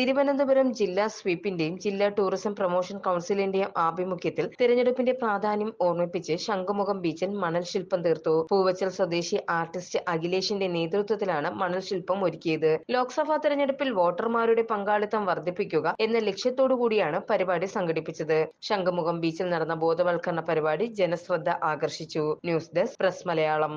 തിരുവനന്തപുരം ജില്ലാ സ്വീപ്പിന്റെയും ജില്ലാ tourism promotion കൌൺസിലിന്റെയും ആഭിമുഖ്യത്തിൽ തിരഞ്ഞെടുപ്പിന്റെ പ്രാധാന്യം ഓർമ്മിപ്പിച്ച് ശംഖുമുഖം ബീച്ചിൽ മണൽ ശില്പം തീർത്തു. പൂവച്ചൽ സ്വദേശി ആർട്ടിസ്റ്റ് അഖിലേഷിന്റെ നേതൃത്വത്തിലാണ് മണൽ ശില്പം ഒരുക്കിയത്. ലോക്സഭാ തെരഞ്ഞെടുപ്പിൽ വോട്ടർമാരുടെ പങ്കാളിത്തം വർദ്ധിപ്പിക്കുക എന്ന ലക്ഷ്യത്തോടു കൂടിയാണ് പരിപാടി സംഘടിപ്പിച്ചത്. ശംഖുമുഖം ബീച്ചിൽ നടന്ന ബോധവൽക്കരണ പരിപാടി ജനശ്രദ്ധ ആകർഷിച്ചു. News desk press Malayalam.